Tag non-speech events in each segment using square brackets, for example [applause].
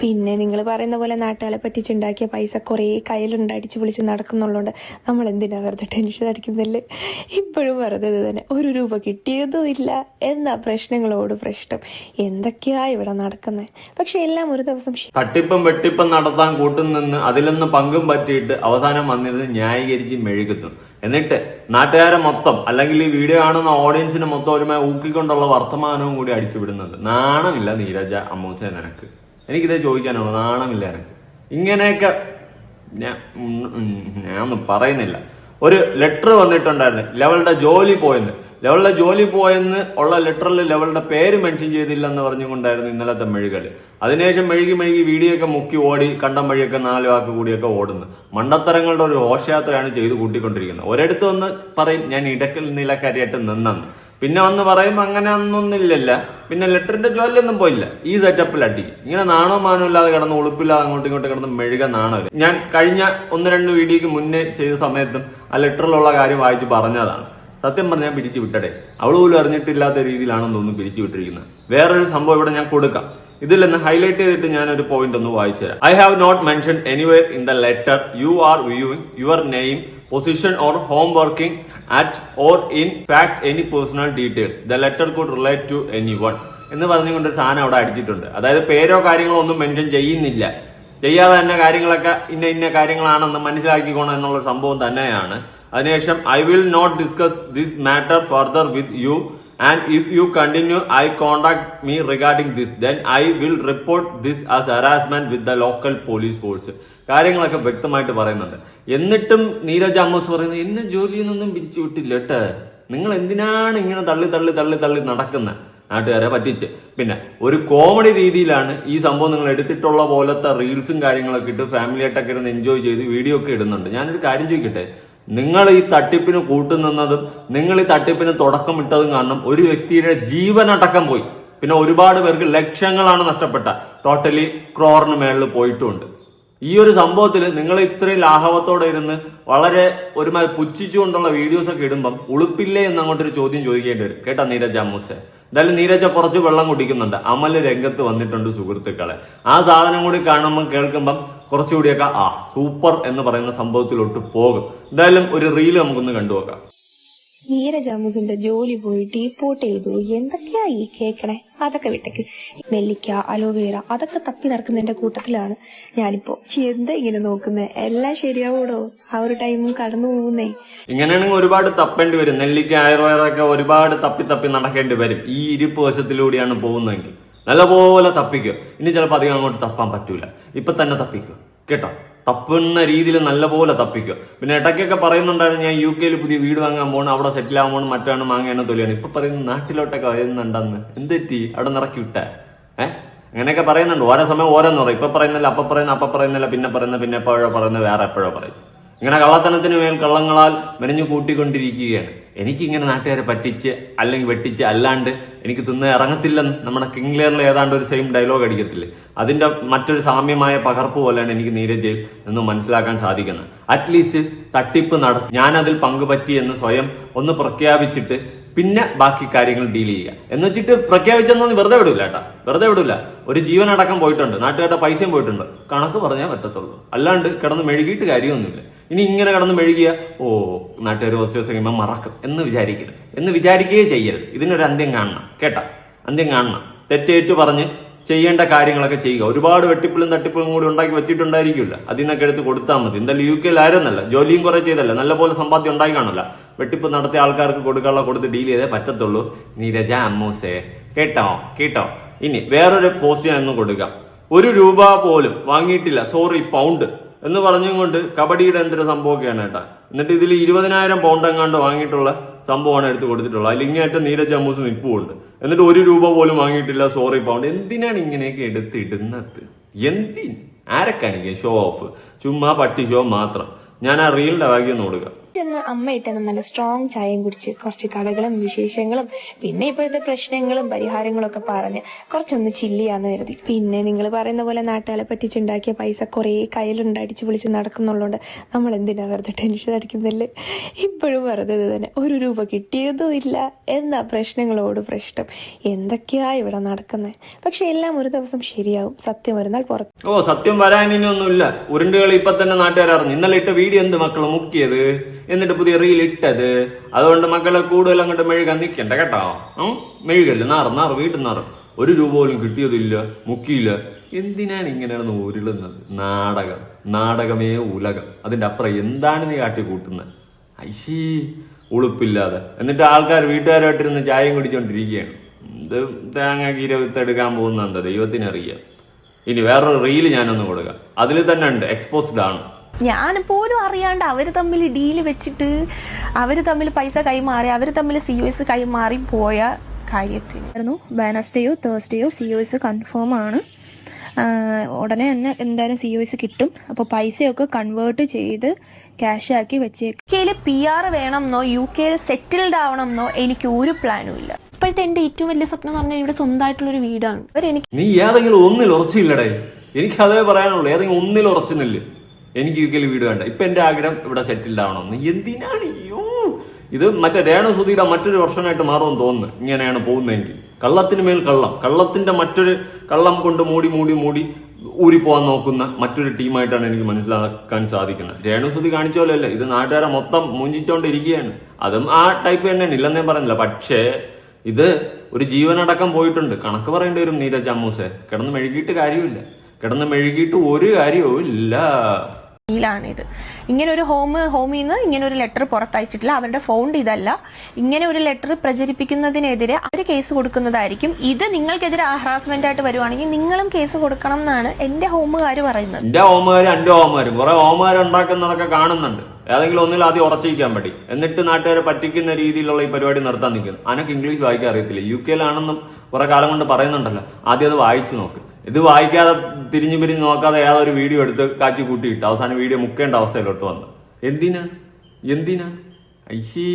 പിന്നെ നിങ്ങൾ പറയുന്ന പോലെ നാട്ടുകാരെ പറ്റിച്ചുണ്ടാക്കിയ പൈസ കുറേ കയ്യിലുണ്ട് അടിച്ച് വിളിച്ച് നടക്കുന്നുള്ളതുകൊണ്ട് നമ്മൾ എന്തിനാ വെറുതെ ടെൻഷൻ അടിക്കുന്നല്ലേ? ഇപ്പോഴും വെറുതെ ഇത് തന്നെ. ഒരു രൂപ കിട്ടിയതും ഇല്ല എന്നാ പ്രശ്നങ്ങളോട് പ്രശ്നം. എന്തൊക്കെയാ ഇവിടെ നടക്കുന്നത് പക്ഷെ എല്ലാം ഒരു ദിവസം തട്ടിപ്പം വെട്ടിപ്പും നടത്താൻ കൂട്ടുനിന്ന് അതിലൊന്ന് പങ്കും പറ്റിയിട്ട് അവസാനം വന്നിരുന്ന് ന്യായീകരിച്ച് മെഴുകുന്നു. എന്നിട്ട് നാട്ടുകാരെ മൊത്തം അല്ലെങ്കിൽ ഈ വീഡിയോ കാണുന്ന ഓഡിയൻസിനെ മൊത്തം ഒരുമായി ഊക്കിക്കൊണ്ടുള്ള വർത്തമാനവും കൂടി അടിച്ചുവിടുന്നുണ്ട്. നാണമില്ല നീരജ അമ്മൂച്ച നിനക്ക്. എനിക്കിതേ ചോദിക്കാനുള്ളൂ. നാണമില്ല എനിക്ക്. ഇങ്ങനെയൊക്കെ ഞാൻ ഞാൻ പറയുന്നില്ല. ഒരു ലെറ്റർ വന്നിട്ടുണ്ടായിരുന്നു. ലെവളുടെ ജോലി പോയെന്ന്. ലെവളുടെ ജോലി പോയെന്ന് ഉള്ള ലെറ്ററിൽ ലെവളുടെ പേര് മെൻഷൻ ചെയ്തില്ല എന്ന് പറഞ്ഞുകൊണ്ടായിരുന്നു ഇന്നലത്തെ മെഴുകൽ അതിനുശേഷം മെഴുകി മെഴുകി വീഡിയോ ഒക്കെ മുക്കി ഓടി കണ്ടം വഴിയൊക്കെ നാല് വാക്ക് കൂടിയൊക്കെ ഓടുന്നു. മണ്ടത്തരങ്ങളുടെ ഒരു ഘോഷയാത്രയാണ് ചെയ്ത് കൂട്ടിക്കൊണ്ടിരിക്കുന്നത്. ഒരിടത്ത് വന്ന് പറയും ഞാൻ ഇടക്കൽ നിലക്കരിയായിട്ട് നിന്നെന്ന്. പിന്നെ വന്ന് പറയും അങ്ങനെ ഒന്നൊന്നില്ലല്ല പിന്നെ ലെറ്ററിന്റെ ജോലിയൊന്നും പോയില്ല. ഈ സെറ്റപ്പിൽ അടി. ഇങ്ങനെ നാണോ മാനോ ഇല്ലാതെ കിടന്ന് ഉളുപ്പില്ലാതെ അങ്ങോട്ടും ഇങ്ങോട്ടും കിടന്ന് മെഴുക നാണവര്. ഞാൻ കഴിഞ്ഞ ഒന്ന് രണ്ട് വീഡിയോക്ക് മുന്നേ ചെയ്ത സമയത്തും ആ ലെറ്ററിലുള്ള കാര്യം വായിച്ച് പറഞ്ഞതാണ്. സത്യം പറഞ്ഞാൽ പിരിച്ചു വിട്ടടേ. അവൾ പോലും അറിഞ്ഞിട്ടില്ലാത്ത രീതിയിലാണെന്ന് തോന്നുന്നു പിരിച്ചു വിട്ടിരിക്കുന്നത്. വേറൊരു സംഭവം ഇവിടെ ഞാൻ കൊടുക്കാം. ഇതിൽ നിന്ന് ഹൈലൈറ്റ് ചെയ്തിട്ട് ഞാൻ ഒരു പോയിന്റ് ഒന്ന് വായിച്ചു തരാം. I have not mention anywhere in the letter you are viewing your name position or home working at or in fact any personal details the letter could relate to anyone എന്ന് പറഞ്ഞുകൊണ്ട് സാധനം അവിടെ അടിച്ചിട്ടുണ്ട്. അതായത് പേരോ കാര്യങ്ങളോ ഒന്നും മെൻഷൻ ചെയ്യുന്നില്ല. ചെയ്യാതെ തന്നെ കാര്യങ്ങളൊക്കെ ഇന്ന ഇന്ന കാര്യങ്ങളാണെന്ന് മനസ്സിലാക്കിക്കോണം എന്നുള്ള സംഭവം തന്നെയാണ്. അതിനുശേഷം I will not discuss this matter further with you and if you continue I contact me regarding this then I will report this as harassment with the local police force കാര്യങ്ങളൊക്കെ വ്യക്തമായിട്ട് പറയുന്നുണ്ട്. എന്നിട്ടും നീരജ് അമ്മസ് പറയുന്നത് എന്നെ ജോലിയിൽ നിന്നും പിരിച്ചു വിട്ടില്ല കേട്ടോ നിങ്ങൾ എന്തിനാണ് ഇങ്ങനെ തള്ളി തള്ളി തള്ളി തള്ളി നടക്കുന്നത് നാട്ടുകാരെ പറ്റിച്ച്. പിന്നെ ഒരു കോമഡി രീതിയിലാണ് ഈ സംഭവം നിങ്ങൾ എടുത്തിട്ടുള്ള പോലത്തെ റീൽസും കാര്യങ്ങളൊക്കെ ഇട്ട് ഫാമിലി ആയിട്ടൊക്കെ ഇരുന്ന് എൻജോയ് ചെയ്ത് വീഡിയോ ഒക്കെ ഇടുന്നുണ്ട്. ഞാനൊരു കാര്യം ചോദിക്കട്ടെ? നിങ്ങൾ ഈ തട്ടിപ്പിന് കൂട്ടുനിന്നതും നിങ്ങൾ ഈ തട്ടിപ്പിന് തുടക്കമിട്ടതും കാരണം ഒരു വ്യക്തിയുടെ ജീവനടക്കം പോയി. പിന്നെ ഒരുപാട് പേർക്ക് ലക്ഷങ്ങളാണ് നഷ്ടപ്പെട്ട. ടോട്ടലി ക്രോറിന് മേളിൽ പോയിട്ടുമുണ്ട് ഈ ഒരു സംഭവത്തിൽ നിങ്ങൾ ഇത്രയും ലാഘവത്തോടെ ഇരുന്ന് വളരെ ഒരുമാതിരി പുച്ഛിച്ചുകൊണ്ടുള്ള വീഡിയോസ് ഒക്കെ ഇടുമ്പം ഉളുപ്പില്ലേ എന്ന് അങ്ങോട്ടൊരു ചോദ്യം ചോദിക്കേണ്ടി വരും. കേട്ടോ നീരജ് അമ്മൂസെ? എന്തായാലും നീരജ കുറച്ച് വെള്ളം കുടിക്കുന്നുണ്ട്. അമൽ രംഗത്ത് വന്നിട്ടുണ്ട് സുഹൃത്തുക്കളെ. ആ സാധനം കൂടി കാണുമ്പം കേൾക്കുമ്പം കുറച്ചുകൂടിയൊക്കെ ആ സൂപ്പർ എന്ന് പറയുന്ന സംഭവത്തിലോട്ട് പോകും. എന്തായാലും ഒരു റീൽ നമുക്കൊന്ന് കണ്ടുനോക്കാം. നീരജ് അമ്മൂസിന്റെ ജോലി പോയി ഡീപ്പോർട്ട് ചെയ്തു. എന്തൊക്കെയാ ഈ കേക്കണേ? അതൊക്കെ വിട്ടേക്ക്. നെല്ലിക്ക അലോവേറ അതൊക്കെ തപ്പി നടക്കുന്നതിന്റെ കൂട്ടത്തിലാണ് ഞാനിപ്പോ. എന്താ ഇങ്ങനെ നോക്കുന്നത് എല്ലാം ശരിയാവൂടോ? ആ ഒരു ടൈമും കടന്നു പോകുന്നേ. ഇങ്ങനെയാണെങ്കിൽ ഒരുപാട് തപ്പേണ്ടി വരും. നെല്ലിക്ക ആയുർവേദമൊക്കെ ഒരുപാട് തപ്പി തപ്പി നടക്കേണ്ടി വരും. ഈ ഇരിപ്പ് വശത്തിലൂടെയാണ് പോകുന്നതെങ്കിൽ. നല്ലപോലെ തപ്പിക്കോ. ഇനി ചിലപ്പോൾ അധികം അങ്ങോട്ട് തപ്പാൻ പറ്റൂല. ഇപ്പൊ തന്നെ തപ്പിക്കോ. കേട്ടോ? തപ്പുന്ന രീതിയിൽ നല്ലപോലെ തപ്പിക്കുക. പിന്നെ ഇടയ്ക്കൊക്കെ പറയുന്നുണ്ടായിരുന്നു ഞാൻ യു കെയിൽ പുതിയ വീട് വാങ്ങാൻ പോകണം അവിടെ സെറ്റിൽ ആകാൻ പോകണം മറ്റാണ് മാങ്ങാനോ തൊലിയാണ് ഇപ്പൊ പറയുന്നത് നാട്ടിലോട്ടൊക്കെ വരുന്നുണ്ടെന്ന്. എന്തെറ്റി അവിടെ നിറക്കി വിട്ടേ? ഏഹ് അങ്ങനെയൊക്കെ പറയുന്നുണ്ട്. ഓരോ സമയം ഓരോന്ന് പറയും. ഇപ്പൊ പറയുന്നില്ല അപ്പൊ പറയുന്ന അപ്പൊ പറയുന്നില്ല പിന്നെ പറയുന്ന പിന്നെ എപ്പോഴോ പറയുന്ന വേറെ എപ്പോഴോ പറയും. ഇങ്ങനെ കള്ളത്തനത്തിന് മേൽ കള്ളങ്ങളാൽ മെനഞ്ഞു കൂട്ടിക്കൊണ്ടിരിക്കുകയാണ്. എനിക്കിങ്ങനെ നാട്ടുകാരെ പറ്റിച്ച് അല്ലെങ്കിൽ വെട്ടിച്ച് അല്ലാണ്ട് എനിക്ക് തിന്ന് ഇറങ്ങത്തില്ലെന്ന് നമ്മുടെ കിങ് ലെയറിൽ ഏതാണ്ട് ഒരു സെയിം ഡയലോഗ് അടിക്കത്തില്ലേ? അതിന്റെ മറ്റൊരു സാമ്യമായ പകർപ്പ് പോലെയാണ് എനിക്ക് നീരജയിൽ നിന്ന് മനസ്സിലാക്കാൻ സാധിക്കുന്നത്. അറ്റ്ലീസ്റ്റ് തട്ടിപ്പ് നടത്തി. ഞാനതിൽ പങ്കുപറ്റി എന്ന് സ്വയം ഒന്ന് പ്രഖ്യാപിച്ചിട്ട് പിന്നെ ബാക്കി കാര്യങ്ങൾ ഡീൽ ചെയ്യുക. എന്ന് വെച്ചിട്ട് പ്രഖ്യാപിച്ചെന്നൊന്നും വെറുതെ വിടില്ല കേട്ടാ. വെറുതെ വിടില്ല ഒരു ജീവനടക്കം പോയിട്ടുണ്ട്. നാട്ടുകാരുടെ പൈസയും പോയിട്ടുണ്ട്. കണക്ക് പറഞ്ഞാൽ പറ്റത്തുള്ളൂ. അല്ലാണ്ട് കിടന്ന് മെഴുകിയിട്ട് കാര്യമൊന്നുമില്ല. ഇനി ഇങ്ങനെ കടന്ന് മെഴുകിയ ഓ നാട്ടുകാർ ദിവസം കഴിയുമ്പോൾ മറക്കും എന്ന് വിചാരിക്കരുത്. എന്ന് വിചാരിക്കുകയേ ചെയ്യരുത്. ഇതിനൊരു അന്ത്യം കാണണം. കേട്ടാ? അന്ത്യം കാണണം. തെറ്റേറ്റു പറഞ്ഞ് ചെയ്യേണ്ട കാര്യങ്ങളൊക്കെ ചെയ്യുക. ഒരുപാട് വെട്ടിപ്പിളും തട്ടിപ്പിളും കൂടി ഉണ്ടാക്കി വെച്ചിട്ടുണ്ടായിരിക്കില്ല. അതിൽ നിന്നൊക്കെ എടുത്ത് കൊടുത്താൽ മതി. എന്തായാലും യു കെയിൽ ആരെന്നല്ല ജോലിയും കുറെ ചെയ്തല്ല. നല്ലപോലെ സമ്പാദ്യം ഉണ്ടായി കാണില്ല വെട്ടിപ്പ് നടത്തിയ ആൾക്കാർക്ക് കൊടുക്കാനുള്ള കൊടുത്ത് ഡീൽ ചെയ്തേ പറ്റത്തുള്ളൂ. നീരജ അമ്മൂസേ. കേട്ടോ? കേട്ടോ? ഇനി വേറൊരു പോസ്റ്റ് ഞാൻ കൊടുക്കാം. ഒരു രൂപ പോലും വാങ്ങിയിട്ടില്ല. സോറി പൗണ്ട് എന്ന് പറഞ്ഞുകൊണ്ട് കബഡിയുടെ എന്തൊരു സംഭവമൊക്കെയാണ് കേട്ടാ എന്നിട്ട് ഇതിൽ ഇരുപതിനായിരം പൗണ്ട് എങ്ങാണ്ട് വാങ്ങിയിട്ടുള്ള സംഭവമാണ് എടുത്ത് കൊടുത്തിട്ടുള്ളത്. അതിൽ ഇങ്ങേറ്റ നീരജ് അമ്മൂസ് നിൽപ്പുണ്ട് എന്നിട്ട് ഒരു രൂപ പോലും വാങ്ങിയിട്ടില്ല സോറി പൗണ്ട് എന്തിനാണ് ഇങ്ങനെയൊക്കെ എടുത്തിടുന്നത്? എന്തിന്? ആരെ ആണെങ്കിൽ ഷോ ഓഫ് ചുമ്മാ പട്ടി ഷോ മാത്രം. ഞാൻ ആ റീലിന്റെ ഭാഗ്യം ഒന്ന് ചെന്ന് അമ്മ ഇട്ടെന്ന് നല്ല സ്ട്രോങ് ചായയും കുടിച്ച് കുറച്ച് കഥകളും വിശേഷങ്ങളും പിന്നെ ഇപ്പോഴത്തെ പ്രശ്നങ്ങളും പരിഹാരങ്ങളും ഒക്കെ പറഞ്ഞ് കുറച്ചൊന്ന് ചില്ലിയാന്ന് കരുതി. പിന്നെ നിങ്ങൾ പറയുന്ന പോലെ നാട്ടുകാരെ പറ്റിച്ചുണ്ടാക്കിയ പൈസ കുറേ കയ്യിലുണ്ട് അടിച്ച് പൊളിച്ച് നടക്കുന്നുള്ളതുകൊണ്ട് നമ്മൾ എന്തിനാ വെറുതെ ടെൻഷൻ അടിക്കുന്നില്ലേ? ഇപ്പോഴും വെറുതെ ഇത് തന്നെ. ഒരു രൂപ കിട്ടിയതും ഇല്ല. എന്നാ പ്രശ്നങ്ങളോട് പ്രശ്നം. എന്തൊക്കെയാ ഇവിടെ നടക്കുന്നത് പക്ഷെ എല്ലാം ഒരു ദിവസം ശരിയാവും. സത്യം വരുന്നാൽ പുറത്ത് ഓ സത്യം വരാൻ ഉരുണ്ടുകൾ ഇപ്പൊ തന്നെ നാട്ടുകാർ അറിഞ്ഞു ഇന്നലെ ഇട്ട വീഡിയോ എന്ത് മക്കൾ മുക്കിയത്? എന്നിട്ട് പുതിയ റീൽ ഇട്ടത്. അതുകൊണ്ട് മക്കളെ കൂടുതൽ അങ്ങോട്ട് മെഴുകാൻ നിൽക്കണ്ട കേട്ടോ. മെഴുകല്ലേ? നാറ് നാറ് വീട്ടിൽ നാറ്. ഒരു രൂപ പോലും കിട്ടിയതില്ല മുക്കിയില്ല. എന്തിനാണ് ഇങ്ങനെയാണ് ഉരുളുന്നത് നാടകം. നാടകമേ ഉലകം. അതിന്റെ അപ്പുറം എന്താണ് നീ കാട്ടി കൂട്ടുന്നത് ഐശീ ഉളുപ്പില്ലാതെ. എന്നിട്ട് ആൾക്കാർ വീട്ടുകാരായിട്ടിരുന്ന് ചായയും കുടിച്ചോണ്ടിരിക്കുകയാണ്. ഇത് തേങ്ങ കീര വിത്തെടുക്കാൻ പോകുന്ന എന്താ ദൈവത്തിനറിയാം. ഇനി വേറൊരു റീൽ ഞാനൊന്ന് കൊടുക്കാം. അതിൽ തന്നെ ഉണ്ട്. എക്സ്പോസ്ഡ് ആണ്. ഞാൻ പോലും അറിയാണ്ട് അവർ തമ്മിൽ ഡീൽ വെച്ചിട്ട് അവർ തമ്മിൽ പൈസ കൈമാറി അവർ തമ്മിൽ സി ഒ എസ് കൈമാറി പോയ കാര്യത്തിന്. വെനസ്ഡേയോ തേഴ്സ്ഡേയോ സി ഒ എസ് കൺഫേം ആണ്. ഉടനെ തന്നെ എന്തായാലും സി ഒ എസ് കിട്ടും. അപ്പോൾ പൈസയൊക്കെ കൺവേർട്ട് ചെയ്ത് ക്യാഷ് ആക്കി വെച്ചേക്കും. യു കെയിൽ പി ആർ വേണമെന്നോ യു കെയിൽ സെറ്റിൽഡ് ആവണമെന്നോ എനിക്ക് ഒരു പ്ലാനും ഇല്ല. ഇപ്പോഴത്തെ എന്റെ ഏറ്റവും വലിയ സ്വപ്നം എന്ന് പറഞ്ഞാൽ ഇവിടെ സ്വന്തമായിട്ടുള്ള ഒരു വീടാണ്. ഇവർ എനിക്ക് നീ ഏതെങ്കിലും ഒന്നിൽ ഉറച്ചില്ലടേ. എനിക്ക് അതേ പറയാനുള്ളൂ. ഏതെങ്കിലും ഒന്നിൽ ഉറച്ചു നില്ല് എനിക്ക് യു കെയിൽ വീട് വേണ്ട. ഇപ്പൊ എന്റെ ആഗ്രഹം ഇവിടെ സെറ്റിൽഡ് ആവണമെന്ന് എന്തിനാണ് യോ ഇത് മറ്റേ രേണുസുതിയുടെ മറ്റൊരു വർഷനായിട്ട് മാറുമെന്ന് തോന്നുന്നു. ഇങ്ങനെയാണ് പോകുന്നതെങ്കിൽ. കള്ളത്തിന് മേൽ കള്ളം. കള്ളത്തിന്റെ മറ്റൊരു കള്ളം കൊണ്ട് മൂടി മൂടി മൂടി ഊരിപ്പോവാൻ നോക്കുന്ന മറ്റൊരു ടീമായിട്ടാണ് എനിക്ക് മനസ്സിലാക്കാൻ സാധിക്കുന്നത്. രേണുസുതി കാണിച്ച പോലെയല്ല ഇത് നാട്ടുകാരെ മൊത്തം മൂഞ്ചിച്ചോണ്ടിരിക്കുകയാണ്. അതും ആ ടൈപ്പ് തന്നെയാണ്. ഇല്ലെന്നേ പറഞ്ഞില്ല. പക്ഷേ ഇത് ഒരു ജീവനടക്കം പോയിട്ടുണ്ട്. കണക്ക് പറയേണ്ടി വരും നീരജ് അമ്മൂസെ. കിടന്ന് മെഴുകിയിട്ട് കാര്യമില്ല. കിടന്ന് മെഴുകിയിട്ട് ഒരു കാര്യവും ഇല്ല ഫീലാണ് ഇത് ഇങ്ങനെ ഒരു ഹോം ഹോമിൽ നിന്ന് ഇങ്ങനെ ഒരു ലെറ്റർ പുറത്തയച്ചിട്ടില്ല. അവരുടെ ഫോണ്ട് ഇതല്ല. ഇങ്ങനെ ഒരു ലെറ്റർ പ്രചരിപ്പിക്കുന്നതിനെതിരെ അവർ കേസ് കൊടുക്കുന്നതായിരിക്കും. ഇത് നിങ്ങൾക്കെതിരെ ഹറാസ്മെന്റ് ആയിട്ട് വരുവാണെങ്കിൽ നിങ്ങളും കേസ് കൊടുക്കണം എന്നാണ് എന്റെ ഹോമുകാർ പറയുന്നത്. എന്റെ ഓമാരും എന്റെ ഹോമുകാരും കുറെ ഹോമുകാർ ഉണ്ടാക്കുന്നതൊക്കെ കാണുന്നുണ്ട്. ഏതെങ്കിലും ഒന്നിൽ ആദ്യം ഉറച്ചിരിക്കാൻ പറ്റി എന്നിട്ട് നാട്ടുകാരെ പറ്റിക്കുന്ന രീതിയിലുള്ള ഈ പരിപാടി നിർത്താൻ നിൽക്കുന്നു. അനക്ക് ഇംഗ്ലീഷ് വായിക്കാൻ അറിയത്തില്ല. യു കെയിലാണെന്നും കുറെ കാലം കൊണ്ട് പറയുന്നുണ്ടല്ലോ. ആദ്യം അത് വായിച്ചു നോക്ക്. ഇത് വായിക്കാതെ തിരിഞ്ഞു പിരിഞ്ഞ് നോക്കാതെ ഏതൊരു വീഡിയോ എടുത്ത് കാച്ചി കൂട്ടിയിട്ട് അവസാനം വീഡിയോ മുക്കേണ്ട അവസ്ഥയിലോട്ട് വന്നു. എന്തിനാ? എന്തിനാ? ഐശീ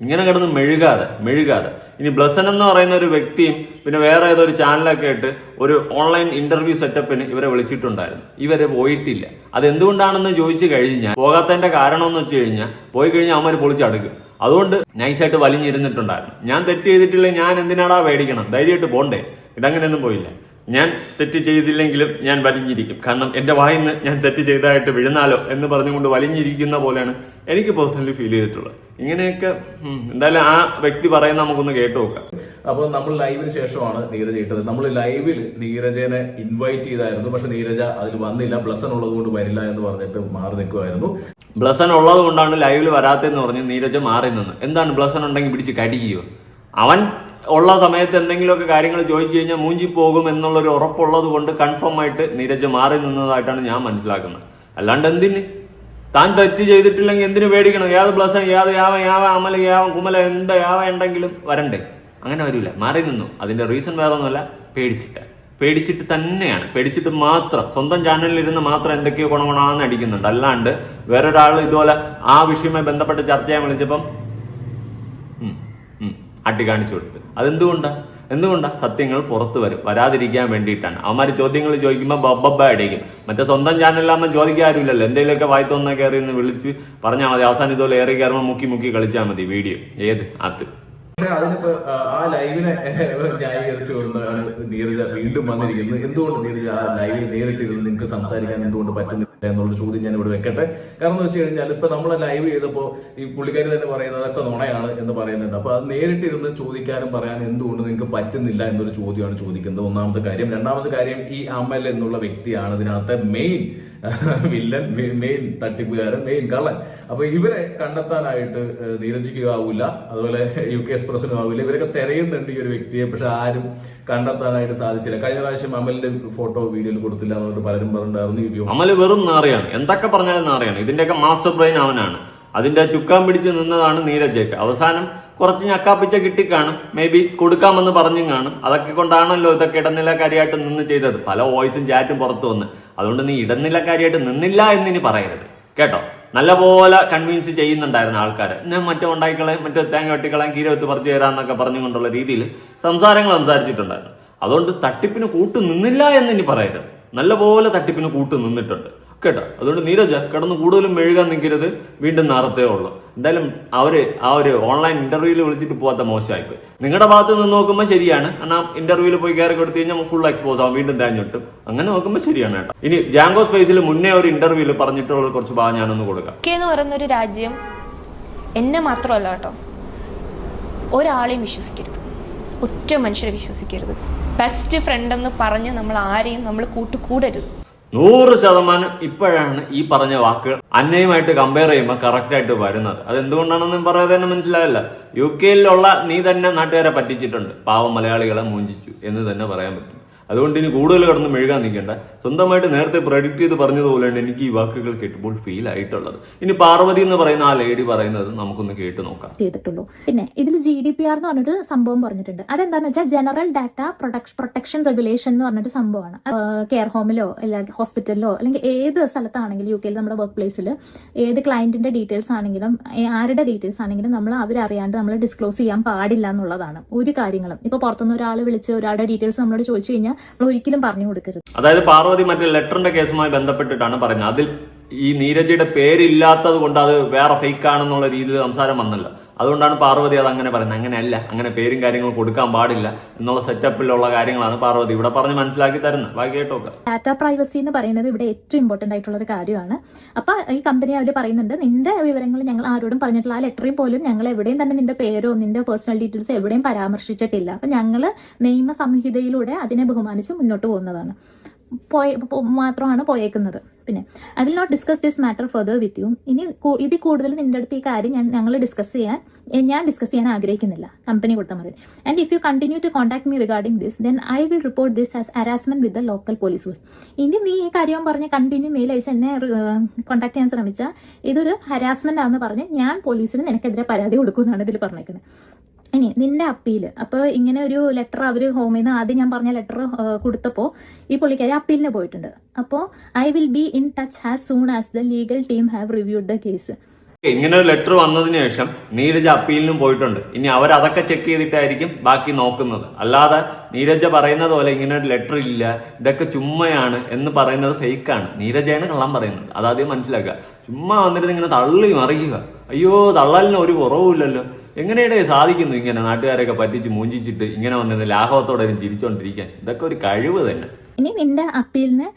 ഇങ്ങനെ കിടന്ന് മെഴുകാതെ മെഴുകാതെ. ഇനി ബ്ലസൻ എന്ന് പറയുന്ന ഒരു വ്യക്തിയും പിന്നെ വേറെ ഏതൊരു ചാനലൊക്കെ ആയിട്ട് ഒരു ഓൺലൈൻ ഇന്റർവ്യൂ സെറ്റപ്പിന് ഇവരെ വിളിച്ചിട്ടുണ്ടായിരുന്നു. ഇവരെ പോയിട്ടില്ല. അതെന്തുകൊണ്ടാണെന്ന് ചോദിച്ചു കഴിഞ്ഞാൽ പോകാത്തതിന്റെ കാരണം എന്ന് വെച്ച് കഴിഞ്ഞാൽ പോയി കഴിഞ്ഞാൽ അവന്മാർ പൊളിച്ചടുക്കും അതുകൊണ്ട് നൈസായിട്ട് വലിഞ്ഞിരുന്നിട്ടുണ്ടായിരുന്നു. ഞാൻ തെറ്റ് ചെയ്തിട്ടില്ലേ ഞാൻ എന്തിനാടാ പേടിക്കണം? ധൈര്യമായിട്ട് പോണ്ടേ. ഇതങ്ങനെയൊന്നും പോയില്ല. ഞാൻ തെറ്റ് ചെയ്തില്ലെങ്കിലും ഞാൻ വലിഞ്ഞിരിക്കും. കാരണം എന്റെ വായിന്ന് ഞാൻ തെറ്റ് ചെയ്തതായിട്ട് വിഴുന്നാലോ എന്ന് പറഞ്ഞുകൊണ്ട് വലിഞ്ഞിരിക്കുന്ന പോലെയാണ് എനിക്ക് പേഴ്സണലി ഫീൽ ചെയ്തിട്ടുള്ളത്. ഇങ്ങനെയൊക്കെ എന്തായാലും ആ വ്യക്തി പറയുന്ന നമുക്കൊന്ന് കേട്ടു നോക്കാം. അപ്പോൾ നമ്മൾ ലൈവിന് ശേഷമാണ് നീരജ ഇട്ടത്. നമ്മൾ ലൈവിൽ നീരജനെ ഇൻവൈറ്റ് ചെയ്തായിരുന്നു. പക്ഷെ നീരജ അതിൽ വന്നില്ല. ബ്ലസൺ ഉള്ളത് കൊണ്ട് വരില്ല എന്ന് പറഞ്ഞിട്ട് മാറി നിൽക്കുമായിരുന്നു ബ്ലസൻ ഉള്ളത് കൊണ്ടാണ് ലൈവിൽ വരാത്തെന്ന് പറഞ്ഞ് നീരജ മാറി നിന്ന്. എന്താണ് ബ്ലസൻ ഉണ്ടെങ്കിൽ പിടിച്ച് കടിക്കുകയോ അവൻ ഉള്ള സമയത്ത് എന്തെങ്കിലുമൊക്കെ കാര്യങ്ങൾ ചോദിച്ചു കഴിഞ്ഞാൽ മൂഞ്ചി പോകും എന്നുള്ളൊരു ഉറപ്പുള്ളത് കൊണ്ട് കൺഫേം ആയിട്ട് നീരജ് മാറി നിന്നതായിട്ടാണ് ഞാൻ മനസ്സിലാക്കുന്നത്. അല്ലാണ്ട് എന്തിന്? താൻ തെറ്റ് ചെയ്തിട്ടില്ലെങ്കിൽ എന്തിനു പേടിക്കണം? ഏത് ബ്ലസ് ഏത് യാവ യാവ അമല യാവ കുമല എന്ത് യാവ ഉണ്ടെങ്കിലും വരണ്ടേ? അങ്ങനെ വരില്ല. മാറി നിന്നു. അതിന്റെ റീസൺ വേറെ ഒന്നുമല്ല പേടിച്ചിട്ട്. പേടിച്ചിട്ട് തന്നെയാണ്. പേടിച്ചിട്ട് മാത്രം. സ്വന്തം ചാനലിൽ ഇരുന്ന് മാത്രം എന്തൊക്കെയോ ഗുണഗുണാന്ന് അടിക്കുന്നുണ്ട്. അല്ലാണ്ട് വേറൊരാൾ ഇതുപോലെ ആ വിഷയവുമായി ബന്ധപ്പെട്ട് ചർച്ച ചെയ്യാൻ വിളിച്ചപ്പം അട്ടി കാണിച്ചു കൊടുത്ത് അതെന്തുകൊണ്ടാ? എന്തുകൊണ്ടാ? സത്യങ്ങൾ പുറത്തു വരും. വരാതിരിക്കാൻ വേണ്ടിയിട്ടാണ്. അവന്മാർ ചോദ്യങ്ങൾ ചോദിക്കുമ്പോൾ ബബ്ബ അടിക്കും. മറ്റേ സ്വന്തം ചാനലിലാകുമ്പോൾ ചോദിക്കാൻ എന്തെങ്കിലുമൊക്കെ വായിത്തൊന്നൊക്കെ കയറി എന്ന് വിളിച്ച് പറഞ്ഞാൽ മതി. അവസാനം ഇതുപോലെ ഏറി കയറുമ്പോൾ മുക്കി മുക്കി കളിച്ചാൽ മതി. വീഡിയോ. ഏത്? അത്. അതിനിപ്പോ ആ, ലൈവിനെ ന്യായീകരിച്ചു കൊണ്ടാണ് നീരജ വീണ്ടും വന്നിരിക്കുന്നത്. എന്തുകൊണ്ട് നീരജ ആ ലൈവിൽ നേരിട്ടിരുന്ന് നിങ്ങൾക്ക് സംസാരിക്കാൻ എന്തുകൊണ്ട് പറ്റുന്നില്ല എന്നുള്ള ചോദ്യം ഞാൻ ഇവിടെ വെക്കട്ടെ. കാരണം എന്ന് വെച്ച് കഴിഞ്ഞാൽ ഇപ്പൊ നമ്മൾ ലൈവ് ചെയ്തപ്പോ ഈ പുള്ളിക്കാരി തന്നെ പറയുന്നതൊക്കെ നുണയാണ് എന്ന് പറയുന്നുണ്ട്. അപ്പൊ അത് നേരിട്ടിരുന്ന് ചോദിക്കാനും പറയാനും എന്തുകൊണ്ട് നിങ്ങൾക്ക് പറ്റുന്നില്ല എന്നൊരു ചോദ്യമാണ് ചോദിക്കുന്നത്. ഒന്നാമത്തെ കാര്യം. രണ്ടാമത്തെ കാര്യം ഈ അമൽ എന്നുള്ള വ്യക്തിയാണ് ഇതിനകത്തെ മെയിൻ [laughs] വില്ലൻ മെയിൻ തട്ടിപ്പുകാരൻ മെയിൻ കള്ളൻ. അപ്പൊ ഇവരെ കണ്ടെത്താനായിട്ട് നീരജിക്ക് അതുപോലെ യു കെ എക്സ്പ്രസിനും ആവില്ല ഇവരൊക്കെ തിരയുന്നുണ്ട് ഈ ഒരു വ്യക്തിയെ പക്ഷെ ആരും കണ്ടെത്താനായിട്ട് സാധിച്ചില്ല. കഴിഞ്ഞ പ്രാവശ്യം അമലിന്റെ ഫോട്ടോ വീഡിയോയിൽ കൊടുത്തില്ല എന്നുകൊണ്ട് പലരും പറഞ്ഞിട്ടുണ്ടായിരുന്നു അമൽ വെറും നാറിയാണ്. എന്തൊക്കെ പറഞ്ഞാലും നാറിയാണ്. ഇതിന്റെയൊക്കെ മാസ്റ്റർ ബ്രെയിൻ അവനാണ്. അതിന്റെ ചുക്കാൻ പിടിച്ച് നിന്നതാണ് നീരജ് അവസാനം കുറച്ച് ഞക്കാപ്പിച്ച കിട്ടിക്കാണും മേ ബി കൊടുക്കാമെന്ന് പറഞ്ഞു കാണും. അതൊക്കെ കൊണ്ടാണല്ലോ ഇതൊക്കെ ഇടനിലക്കാരിയായിട്ട് നിന്ന് ചെയ്തത്. പല വോയിസും ചാറ്റും പുറത്തു വന്ന്. അതുകൊണ്ട് നീ ഇടനിലക്കാരിയായിട്ട് നിന്നില്ല എന്ന് ഇനി പറയരുത്. കേട്ടോ? നല്ലപോലെ കൺവിൻസ് ചെയ്യുന്നുണ്ടായിരുന്ന ആൾക്കാർ ഞാൻ മറ്റേ ഉണ്ടാക്കിക്കളയും മറ്റേ തേങ്ങ വെട്ടിക്കളയും കീര വെത്ത് പറിച്ചു തരാന്നൊക്കെ പറഞ്ഞുകൊണ്ടുള്ള രീതിയിൽ സംസാരങ്ങൾ സംസാരിച്ചിട്ടുണ്ടായിരുന്നു. അതുകൊണ്ട് തട്ടിപ്പിന് കൂട്ടു നിന്നില്ല എന്ന് ഇനി പറയരുത്. നല്ലപോലെ തട്ടിപ്പിന് കൂട്ടു നിന്നിട്ടുണ്ട്. കേട്ടോ അതുകൊണ്ട് നീരജ കിടന്ന് കൂടുതലും മെഴുകാൻ നിൽക്കരുത്. വീണ്ടും നാറത്തേ ഉള്ളു. എന്തായാലും അവർ ആ ഒരു ഓൺലൈൻ ഇന്റർവ്യൂവിൽ വിളിച്ചിട്ട് പോകാത്ത മോശമായിപ്പോയി. നിങ്ങളുടെ ഭാഗത്ത് നിന്ന് നോക്കുമ്പോൾ ശരിയാണ്. കാരണം ഇന്റർവ്യൂവിൽ പോയി കയറി കൊടുത്തു കഴിഞ്ഞാൽ ഫുൾ എക്സ്പോസ് ആവും. വീണ്ടും തേഞ്ഞിട്ടും അങ്ങനെ നോക്കുമ്പോൾ ശരിയാണ് കേട്ടോ. ഇനി ജാങ്കോ സ്പേസിൽ മുന്നേ ഒരു ഇന്റർവ്യൂവിൽ പറഞ്ഞിട്ടുള്ള കുറച്ച് ഭാഗം ഞാനൊന്ന് കൊടുക്കാം. എന്ന് പറയുന്ന പറയുന്നൊരു രാജ്യം എന്നെ മാത്രമല്ല കേട്ടോ. ഒരാളെയും വിശ്വസിക്കരുത്. ഒറ്റ മനുഷ്യരെ വിശ്വസിക്കരുത്. ബെസ്റ്റ് ഫ്രണ്ട് എന്ന് പറഞ്ഞ് നമ്മൾ ആരെയും നമ്മൾ കൂട്ടുകൂടരുത്. നൂറ് ശതമാനം ഇപ്പോഴാണ് ഈ പറഞ്ഞ വാക്കുകൾ അന്നയുമായിട്ട് കമ്പയർ ചെയ്യുമ്പോൾ കറക്റ്റ് ആയിട്ട് വരുന്നത്. അത് എന്തുകൊണ്ടാണെന്നും പറയാതെ തന്നെ മനസ്സിലായല്ല. യു കെയിലുള്ള നീ തന്നെ നാട്ടുകാരെ പറ്റിച്ചിട്ടുണ്ട്. പാവം മലയാളികളെ മൂഞ്ചിച്ചു എന്ന് തന്നെ പറയാൻ പറ്റും. അതുകൊണ്ട് ഇനി കൂടുതൽ കടന്ന് മെഴുകാൻ നിൽക്കേണ്ട. സ്വന്തമായിട്ട് നേരത്തെ പ്രഡിക്റ്റ് ചെയ്ത് പറഞ്ഞതുപോലെയാണ് എനിക്ക് ഈ വാക്കുകൾ കേട്ടപ്പോൾ ഫീൽ ആയിട്ടുള്ളത്. ഇനി പാർവതി എന്ന് പറയുന്ന ആ ലേഡി പറയുന്നത് നമുക്കൊന്ന് കേട്ട് നോക്കാം. ചെയ്തിട്ടുള്ളൂ. പിന്നെ ഇതിൽ ജി ഡി പി ആർ എന്ന് പറഞ്ഞിട്ട് സംഭവം പറഞ്ഞിട്ടുണ്ട്. അതെന്താന്ന് വെച്ചാൽ ജനറൽ ഡാറ്റ പ്രൊട്ടക്ഷൻ റെഗുലേഷൻ എന്ന് പറഞ്ഞിട്ട് സംഭവമാണ്. കെയർ ഹോമിലോ അല്ലെങ്കിൽ ഹോസ്പിറ്റലിലോ അല്ലെങ്കിൽ ഏത് സ്ഥലത്താണെങ്കിലും യു കെയിൽ നമ്മുടെ വർക്ക് പ്ലേസിൽ ഏത് ക്ലയന്റിന്റെ ഡീറ്റെയിൽസ് ആണെങ്കിലും ആരുടെ ഡീറ്റെയിൽസ് ആണെങ്കിലും നമ്മൾ അവരറിയാണ്ട് നമ്മൾ ഡിസ്ക്ലോസ് ചെയ്യാൻ പാടില്ല എന്നുള്ളതാണ്. ഒരു കാര്യങ്ങളും. ഇപ്പൊ പുറത്തുനിന്ന് ഒരാൾ വിളിച്ച് ഒരാളുടെ ഡീറ്റെയിൽസ് നമ്മളോട് ചോദിച്ചു കഴിഞ്ഞാൽ നമ്മൾ ഒരിക്കലും പറഞ്ഞു കൊടുക്കരുത്. അതായത് പാർവതി മറ്റേ ലെറ്ററിന്റെ കേസുമായി ബന്ധപ്പെട്ടിട്ടാണ് പറഞ്ഞത്. അതിൽ ഈ നീരജയുടെ പേരില്ലാത്തത് കൊണ്ട് അത് വേറെ ഫേക്ക് ആണെന്നുള്ള രീതിയിൽ സംസാരം വന്നല്ലോ. അതുകൊണ്ടാണ് പാർവതി അത് അങ്ങനെ പറയുന്നത്. അങ്ങനെയല്ല അങ്ങനെ പേരും കാര്യങ്ങളും കൊടുക്കാൻ പാടില്ല എന്നുള്ള സെറ്റപ്പിലുള്ള കാര്യങ്ങളാണ് പാർവതി ഇവിടെ പറഞ്ഞ് മനസ്സിലാക്കി തരുന്നത്. ബാക്കി കേട്ടോക്ക. ഡാറ്റ പ്രൈവസി എന്ന് പറയുന്നത് ഇവിടെ ഏറ്റവും ഇമ്പോർട്ടന്റ് ആയിട്ടുള്ള ഒരു കാര്യമാണ്. അപ്പൊ ഈ കമ്പനി അവർ പറയുന്നുണ്ട് നിന്റെ വിവരങ്ങൾ ഞങ്ങൾ ആരോടും പറഞ്ഞിട്ടില്ല. ആ ലെറ്ററിൽ പോലും ഞങ്ങൾ എവിടെയും തന്നെ നിന്റെ പേരോ നിന്റെ പേഴ്സണൽ ഡീറ്റെയിൽസ് എവിടെയും പരാമർശിച്ചിട്ടില്ല. അപ്പൊ ഞങ്ങൾ നിയമ സംഹിതയിലൂടെ അതിനെ ബഹുമാനിച്ച് മുന്നോട്ട് പോകുന്നതാണ്. പോയ മാത്രമാണ് പോയേക്കുന്നത്. പിന്നെ I will not discuss this matter further with you ഇനി ഇതിൽ കൂടുതൽ നിന്റെ അടുത്ത് ഈ കാര്യം ഞാൻ ഞങ്ങൾ ഡിസ്കസ് ചെയ്യാൻ ഞാൻ ഡിസ്കസ് ചെയ്യാൻ ആഗ്രഹിക്കുന്നില്ല. കമ്പനി കൊടുത്ത മറുപടി and if you continue to contact me regarding this then I will report this as harassment with the local police force ഇനി നീ ഈ കാര്യം പറഞ്ഞ് കണ്ടിന്യൂ മെയിൽ അയച്ച് എന്നെ കോൺടാക്ട് ചെയ്യാൻ ശ്രമിച്ചാൽ ഇതൊരു ഹരാസ്മെന്റ് ആണെന്ന് പറഞ്ഞ് ഞാൻ പോലീസിന് നിനക്കെതിരെ പരാതി കൊടുക്കുമെന്നാണ് ഇതിൽ പറഞ്ഞേക്കുന്നത് ഇനി നിന്റെ അപ്പീൽ. അപ്പോൾ ഇങ്ങനെ ഒരു ലെറ്റർ അവർ ഹോമിൽ നിന്ന് ആദ്യം ഞാൻ പറഞ്ഞ ലെറ്റർ കൊടുത്തപ്പോൾ ഈ പുള്ളിക്കാരി അപ്പീലിന് പോയിട്ടുണ്ട്. അപ്പോൾ I will be in touch as soon as the legal team have reviewed the case ഇങ്ങനെ ഒരു ലെറ്റർ വന്നതിന് ശേഷം നീരജ് അപ്പീലിനും പോയിട്ടുണ്ട്. ഇനി അവർ അതൊക്കെ ചെക്ക് ചെയ്തിട്ടായിരിക്കും ബാക്കി നോക്കുന്നത്. അല്ലാതെ നീരജ പറയുന്നത് പോലെ ഇങ്ങനെ ഒരു ലെറ്റർ ഇല്ല ഇതൊക്കെ ചുമ്മയാണ് എന്ന് പറയുന്നത് ഫേക്കാണ്. നീരജയാണ് കള്ളം പറയുന്നത്. അതാദ്യം മനസ്സിലാക്കുക. ചുമ്മാ വന്നിട്ട് ഇങ്ങനെ തള്ളി മറിയുക. അയ്യോ തള്ളലിന് ഒരു കുറവുമില്ലല്ലോ എങ്ങനെയുടെ സാധിക്കുന്നു ഇങ്ങനെ നാട്ടുകാരെയൊക്കെ പറ്റിച്ച് മൂഞ്ചിച്ചിട്ട് ഇങ്ങനെ വന്നിരുന്ന് ലാഘവത്തോടെ ഇരുന്ന് ചിരിച്ചോണ്ടിരിക്കാൻ? ഇതൊക്കെ ഒരു കഴിവ് തന്നെ. ഇനി നിന്റെ അപ്പീലിന്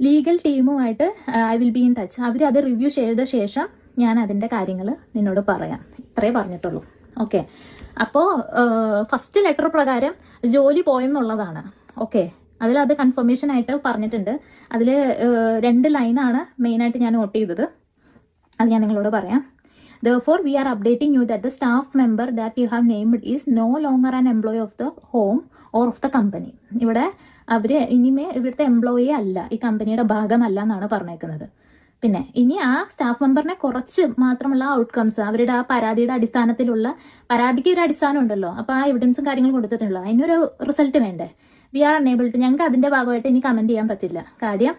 legal ടീമുമായിട്ട് I will be in touch. അവർ അത് റിവ്യൂ ചെയ്ത ശേഷം ഞാൻ അതിന്റെ കാര്യങ്ങൾ നിന്നോട് പറയാം. ഇത്രേ പറഞ്ഞിട്ടുള്ളൂ. ഓക്കെ. അപ്പോൾ ഫസ്റ്റ് ലെറ്റർ പ്രകാരം ജോലി പോയെന്നുള്ളതാണ്. ഓക്കെ. അതിൽ അത് കൺഫർമേഷൻ ആയിട്ട് പറഞ്ഞിട്ടുണ്ട്. അതിൽ രണ്ട് ലൈനാണ് മെയിനായിട്ട് ഞാൻ നോട്ട് ചെയ്തത്. അത് ഞാൻ നിങ്ങളോട് പറയാം. Therefore, we are updating you that the staff member that you have named is no longer an employee of the home or of the company ഇവിടെ അവർ ഇനിമേ ഇവിടുത്തെ എംപ്ലോയി അല്ല. ഈ കമ്പനിയുടെ ഭാഗമല്ല എന്നാണ് പറഞ്ഞേക്കുന്നത്. പിന്നെ ഇനി ആ സ്റ്റാഫ് മെമ്പറിനെ കുറച്ച് മാത്രമുള്ള ഔട്ട്കംസ് അവരുടെ ആ പരാതിയുടെ അടിസ്ഥാനത്തിലുള്ള പരാതിക്ക് ഒരു അടിസ്ഥാനം ഉണ്ടല്ലോ. അപ്പൊ ആ എവിഡൻസും കാര്യങ്ങളും കൊടുത്തിട്ടുണ്ടല്ലോ. അതിനൊരു റിസൾട്ട് വേണ്ടേ? വി ആർ അണേബിൾ ടു ഞങ്ങൾക്ക് അതിന്റെ ഭാഗമായിട്ട് ഇനി കമന്റ് ചെയ്യാൻ പറ്റില്ല. കാര്യം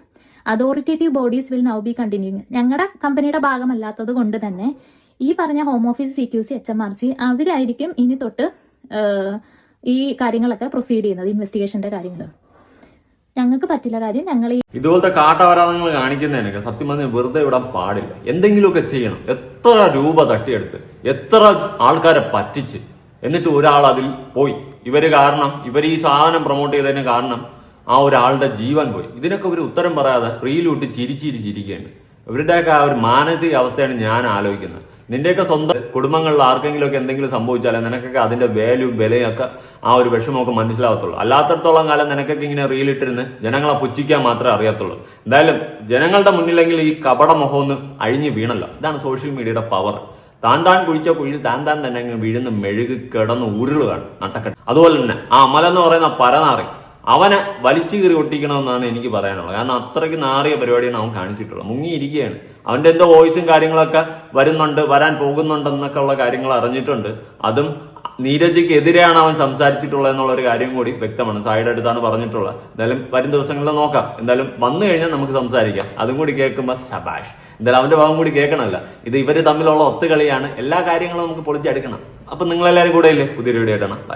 authoritative bodies will now be continuing ഞങ്ങളുടെ കമ്പനിയുടെ ഭാഗമല്ലാത്തത് കൊണ്ട് തന്നെ ഈ പറഞ്ഞ home office C Q C H M R C അവരായിരിക്കും ഇനി തൊട്ട് ഈ കാര്യങ്ങളൊക്കെ പ്രൊസീഡ് ചെയ്യുന്നത് ഇൻവെസ്റ്റിഗേഷന്റെ കാര്യങ്ങൾ ഞങ്ങൾക്ക് പറ്റില്ല കാര്യം ഞങ്ങൾ ഇതുപോലത്തെ കാട്ടവരാധങ്ങൾ കാണിക്കുന്നതിനൊക്കെ സത്യം പറഞ്ഞാൽ വെറുതെ വിടാൻ പാടില്ല. എന്തെങ്കിലുമൊക്കെ ചെയ്യണം. എത്ര രൂപ തട്ടിയെടുത്ത് എത്ര ആൾക്കാരെ പറ്റിച്ച് എന്നിട്ട് ഒരാൾ അതിൽ പോയി. ഇവർ കാരണം ഇവർ ഈ സാധനം പ്രൊമോട്ട് ചെയ്തതിന് കാരണം ആ ഒരാളുടെ ജീവൻ പോയി. ഇതിനൊക്കെ ഒരു ഉത്തരം പറയാതെ റീലൂട്ട് ചിരിച്ചിരിച്ചിരിക്കുകയാണ്. ഇവരുടെയൊക്കെ ആ ഒരു മാനസിക അവസ്ഥയാണ് ഞാൻ ആലോചിക്കുന്നത്. നിന്റെയൊക്കെ സ്വന്തം കുടുംബങ്ങളിൽ ആർക്കെങ്കിലും ഒക്കെ എന്തെങ്കിലും സംഭവിച്ചാലേ നിനക്കൊക്കെ അതിന്റെ വാല്യൂ വിലയൊക്കെ ആ ഒരു വിഷമമൊക്കെ മനസ്സിലാവത്തുള്ളൂ. അല്ലാത്തടത്തോളം കാലം നിനക്കൊക്കെ ഇങ്ങനെ റീലിട്ടിരുന്ന് ജനങ്ങളെ പുച്ഛിക്കാൻ മാത്രമേ അറിയത്തുള്ളൂ. എന്തായാലും ജനങ്ങളുടെ മുന്നിലെങ്കിൽ ഈ കപട മുഖം അഴിഞ്ഞു വീണല്ലോ. ഇതാണ് സോഷ്യൽ മീഡിയയുടെ പവർ താൻ താൻ കുഴിച്ച കുഴിയിൽ താൻ താൻ തന്നെ വീഴുന്ന മെഴുകി കിടന്ന് ഉരുളുകയാണ്. നട്ടക്കെട്ട്. അതുപോലെ തന്നെ ആ അമലെന്ന് പറയുന്ന പരനാറി. അവനെ വലിച്ചു കീറി ഒട്ടിക്കണമെന്നാണ് എനിക്ക് പറയാനുള്ളത്. കാരണം അത്രയ്ക്ക് നാറിയ പരിപാടിയാണ് അവൻ കാണിച്ചിട്ടുള്ളത്. മുങ്ങിയിരിക്കുകയാണ്. അവന്റെ എന്തോ വോയിസും കാര്യങ്ങളൊക്കെ വരുന്നുണ്ട് വരാൻ പോകുന്നുണ്ടെന്നൊക്കെ ഉള്ള കാര്യങ്ങൾ അറിഞ്ഞിട്ടുണ്ട്. അതും നീരജയ്ക്ക് എതിരെയാണ് അവൻ സംസാരിച്ചിട്ടുള്ളത് എന്നുള്ള ഒരു കാര്യം കൂടി വ്യക്തമാണ്. സായിയുടെ അടുത്താണ് പറഞ്ഞിട്ടുള്ളത്. എന്തായാലും വരും ദിവസങ്ങളിൽ നോക്കാം. എന്തായാലും വന്നു കഴിഞ്ഞാൽ നമുക്ക് സംസാരിക്കാം. അതും കൂടി കേൾക്കുമ്പോൾ സബാഷ് എന്തായാലും അവന്റെ ഭാഗം കൂടി കേൾക്കണമല്ല. ഇത് ഇവർ തമ്മിലുള്ള ഒത്തുകളിയാണ്. എല്ലാ കാര്യങ്ങളും നമുക്ക് പൊളിച്ചെടുക്കണം. അപ്പൊ നിങ്ങളെല്ലാവരും കൂടെ ഇല്ലേ? പുതിയൊരു വീഡിയോ ആയിട്ടാണ്